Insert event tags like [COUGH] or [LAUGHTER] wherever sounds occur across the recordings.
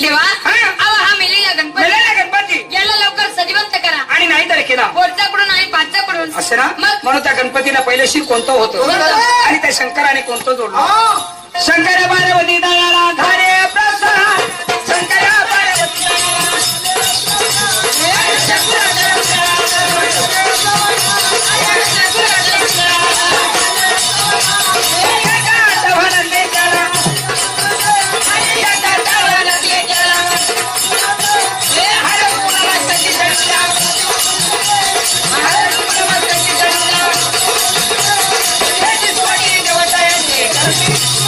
देवा हा? अहो हा मेलेला गणपती. मेलेला गणपती? याला लवकर सजीवंत करा. आणि नाही तर केला पोटच्याकडून आणि पाचच्याकडून. असं ना? मग म्हणून त्या गणपतीला पहिले शिर कोणतं होतं? कोणतं? आणि त्या शंकराने कोणतं जोडलं? शंकर पार्वती दयाला Música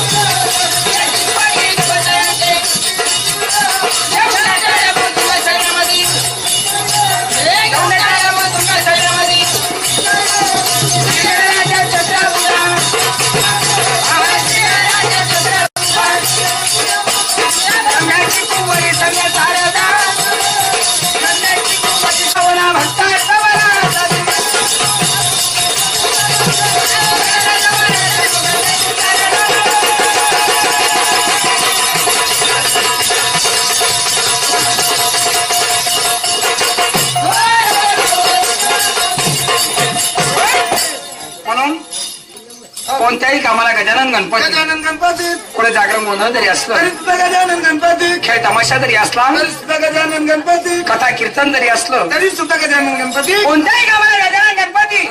कोणत्याही कामाला गजानन गणपती. गजानन गणपती. पुढे जागरण गोंधळ जरी असलं. गजानन गणपती. खेळ तमाशा जरी असला. गजानन गणपती. कथा कीर्तन जरी असलं. तरी सुद्धा गजानन गणपती. कोणत्याही कामाला गजानन गणपती.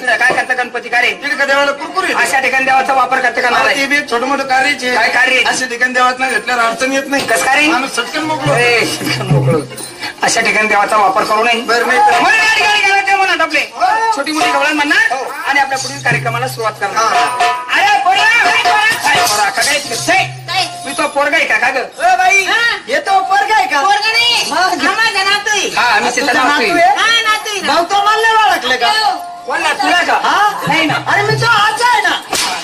तुला काय करतं गणपती का रे? तिकडे देवाला कुरकुरीत अशा ठिकाणी देवाचा वापर करते का ते बी छोटं मोठं कार्याचे काय कार्य आहे? असे ठिकाण देवात नाही घेतल्यावर अडचण येत नाही. कसं? माणूस सटकन मोकलो ए, मोकळं. अशा ठिकाणी देवाचा वापर करू नये. बरं नाही तर म्हणून या ठिकाणी घालायचं आपले. छोटी मोठी गवळण म्हणणार. हो. आपल्या पुढील कार्यक्रमाला सुरुवात करणार हा. अरे पोरा, का काय? मी तो पोरगा आहे का का ग ए बाई हा? येतो पोरगा आहे का पोरगं नाही. मग? हा माझा. हा आम्ही? हा. भाऊ तो मला नाही ओळखले का तुला का हा नाही ना अरे मी तो आजा आहे ना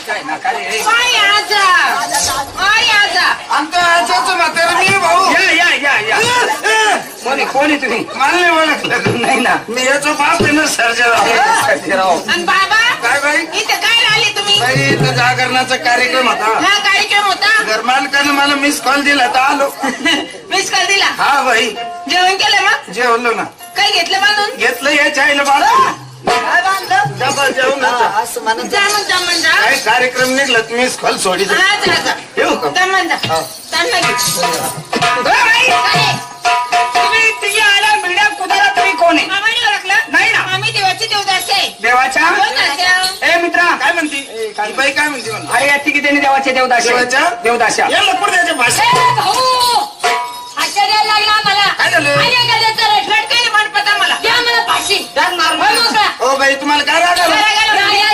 काय ना काय रे? आई आजा. आई आजा. आमच्या आजचं म्हातारं मी भाऊ या या या या कोण तुम्ही मला नाही ओळखलं नाही ना मी याचा बाप आहे ना सर्जराव सर्जेराव. आणि बाबा बाई इथं काय आले तुम्ही? बाई इथं जागरणाचा कार्यक्रम होता. हा कार्यक्रम होता? घरमालकानं मला मिस कॉल दिला तर आलो. [LAUGHS] मिस कॉल दिला? हा बाई. जेवण केलं मग? जेवलो ना. काय घेतलं बांधून? घेतलं याच्या आईला बाळा काय बांधलं? डबा जेवणाचा असं म्हणत जा. मग जमन जा. काय कार्यक्रम निघला मिस कॉल सोडी हा जा जा. येऊ का? जमन जा. हा. बाई? तुम्ही तिघी आल्या बिल्ड्या कुदाला तुम्ही कोण आहे? नाही ओळखलं? नाही ना. आम्ही देवाची देवदास आहे. देवाच्या देवदास ए मित्रा काय म्हणती? ही बाई काय म्हणते म्हणा अरे या तिघी त्यांनी देवाचे देवदाशी? देवाच्या? देवदाशा. या लपूर द्यायच्या भाषा आश्चर्य लागला मला काय झालं? अरे गड्याचा रटरट काय म्हणपता मला. द्या मला फाशी. मार होय मोकळा. हो बाई तुम्हाला काय राग आला?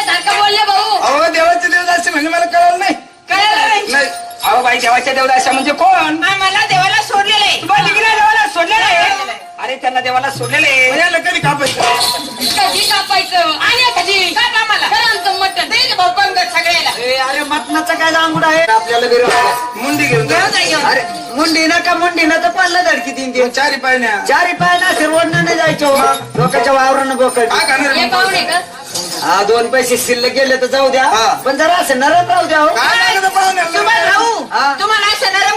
सारखं बोलले भाऊ. अहो देवाचे देवदास म्हणजे मला कळलं नाही. कळलं नाही. नाही. अहो बाई देवाच्या देवदाशा म्हणजे कोण? आम्हाला देवाला सोडलेलं आहे. बा, तिघीला देवाला सोडलेलं आहे? अरे त्यांना देवाला सोडलेलं. याला कधी कापायचं? कधी कापायचं? आणि कधी? आमचं मटण. दे भाऊ सगळ्याला? ए, अरे मटणाचा काय आहे? आपल्याला बी. मुंडी घेऊन जा. अरे मुंडी ना का मुंडी ना तर पडलं धडकी तीन दिवस चारी पायण्या चारी पाय ना रोडनं नाही जायचं. हो. लोकांच्या वावरानं बोकड. काय खाणार हे मग? पाहुणे का? हा दोन पैसे शिल्लक गेले तर जाऊ द्या. हा. पण जरा असं नरम राहू द्या हो. काय लागतं पाहुण्याला? तुम्हाला राहू? हा. तुम्हाला असं नरम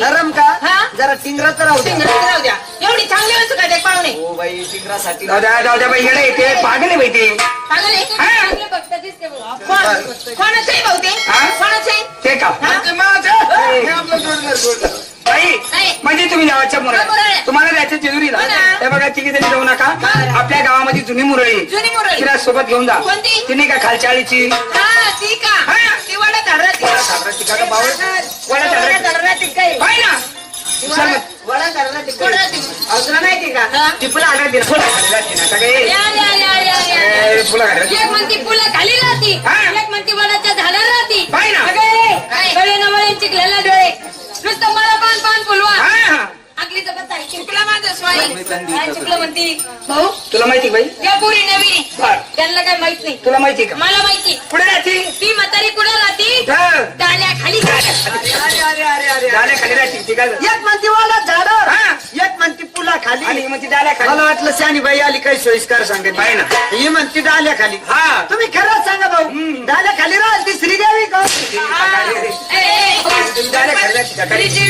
नरम का? हा? जरा टिंगरात राहू द्या. राहू द्या. एवढी चांगली असू का ते पाहुणे? हो बाई टिंगरासाठी जाऊ द्या जाऊ द्या बाई येडे ते पागल आहे बाई ते. चांगले हा. कोण? कोणाचं आहे भाऊ ते हा? कोणाचं? आहे ते का? हा? ते माझं. हे? आपलं जोडीदार, जोडीदार. बाई नाही. म्हणजे तुम्ही देवाच्या हा, मुरळी. तुम्हाला द्यायचं जेजुरीला हो ना. हे बघा तिघी जणी जाऊ नका. बरं. आपल्या गावामध्ये जुनी मुरळी. जुनी मुरळी. तिला सोबत घेऊन जा. कोणती? तिने का खालच्या आळीची? हा? टिपला आला दिला फुलं खाली राहते ना, का काय? या, या, या, या, या. ए, फुलं खाली राहते. एक म्हणती फुलं खाली राहती हा. एक म्हणती वडाच्या झाडाला राहती बाई ना. काय? डोळे नवळे चिकलेला डोळे. नुसतं मला पान पान फुलवा. हा, हा. आपली जबत आहे. चिकला माझं स्वाई. काय चिकलं म्हणती? भाऊ? तुला माहिती बाई? पोरी नवीन. आहे. बर. त्यांना काय माहीत नाही. तुला माहिती का? मला माहिती कुठे राहती? ती म्हातारी कुठं राहती? हा. डाल्या खाली अरे अरे अरे अरे खाली राहती ती काय झालं? एक म्हणती वाला झाडावर हा. एक म्हणती पुला खाली? आणि मग ती डाल्या खाली मला वाटलं शानी बाई आली काही सोयीस्कर सांगत आहे ना. ही म्हणती डाल्या खाली हा. तुम्ही खरंच सांगा भाऊ डाल्या खाली राहाल ती श्रीदेवी का तुम्ही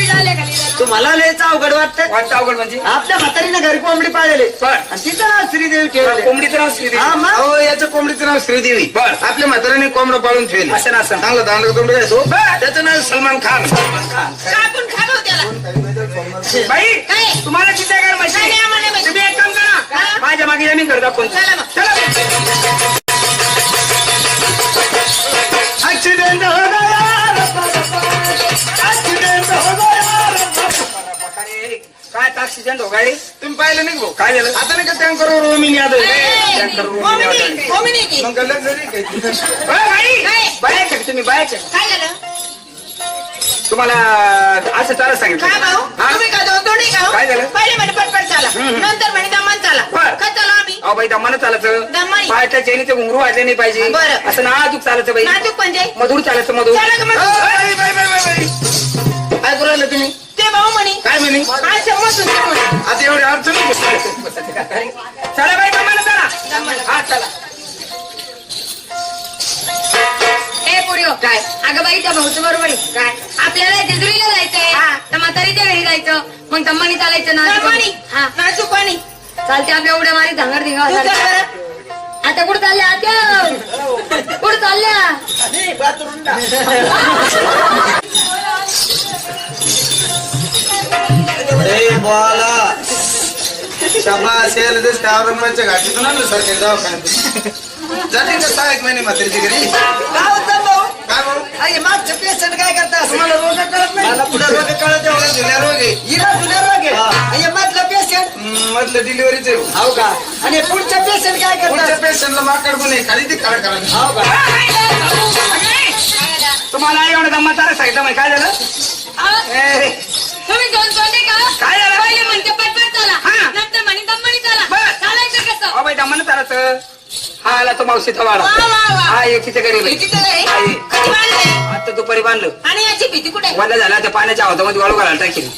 डाल्या का? तुम्हाला लयच अवघड वाटतं. वाटतं अवघड म्हणजे? आपल्या म्हातारीनं घरी कोंबडी पाळलेले. आणि तिचं नाव श्रीदेवी ठेवले कोंबडीचं नाव श्रीदेवी. हा मग? याच्या कोंबडीचं नाव श्रीदेवी. बर. आपल्या म्हाताऱ्याने कोंबडं पाळून ठेवले. असं नसं. चांगलं दांडग तोंड घ्यायचो त्याचं नाव सलमान खान. बाई काय? तुम्हाला किती आहे का. तुम्ही एक काम करा. हा? माझ्या मागे या, मी घर दाखवून चला मग. चला ऍक्सिडेंट हो गया ऍक्सिडेंट हो गया काय ऍक्सिडेंट हो गाडी तुम्ही पाहिलं नाही भाऊ? काय झालं? आता नाही का टँकरवर रोमिनी यादव ए, टँकर. मग तुम्ही काय झालं? तुम्हाला असं चालत सांगितलं काय भाऊ हा? तुम्ही का दोन दोन्ही का हो? काय झालं? पहिले म्हणे पटपट चाला नंतर म्हणे दमान चाला बर. का चाला आम्ही अहो बाई दमानं चालायचं दमानी. पायाच्या चेनीचे घुंगरू वाजले नाही पाहिजे बरं. असं नाजूक चालायचं बाई नाजूक म्हणजे मधुर चालायचं मधुर चला का मग? बाई, बाई, बाई, बाई, बाई. काय करू राहिले तुम्ही ते भाऊ म्हणे काय आज म्हणे. आता एवढी अडचण नको. चला बाई दमानं काय? अगं बाई त्या भाऊचं बरोबर आहे. काय? आपल्याला जेजुरीला जायचंय. तर म्हातारीच्या घरी जायचं. मग दम्मानी चालायचं ना हा. नाचू पाणी चालते आपल्या उड्या मारी धांगर धिंगा आता कुठं चालल्या? आता कुठं चालल्या? ए, बोला. शाबास, यायला दिसतं औरंगाबादच्या घाटीतून आणलं सरकारी दवाखान्यात जाते का सहा एक महिने म्हातारीच्या घरी? काय होतं भाऊ काय भाऊ अरे मागचं पेशंट काय करता तुम्हाला रोग कळत नाही? मला पुढे रोग कळत एवढा जुन्या रोग आहे. हिरा जुन्या रोग आहे. आणि मधलं पेशंट हम्म, मधलं डिलिव्हरीचे हो का? आणि पुढचं पेशंट काय पुढच्या करतात पेशंटला माकड गुन्हे खाली ती काळ करा. हो का? तुम्हाला एवढं चालत सांगितलं काय झालं? ए, तुम्ही दोन का? काय झालं? पहिले म्हणते पटपट चाला हा. नंतर म्हणे दम्मानी चाला बरं. चालायचं कसं अहो बाई दमानं चालायचं हा आला तो मावशीचा वाडा वा, वा, वा. हा. किती आहे? आहे. कधी बांधले आता दुपारी बांधलं आणि याची भीती कुठे वल्ला झाला त्या पाण्याच्या हातामध्ये वाळू घालायला टाकेल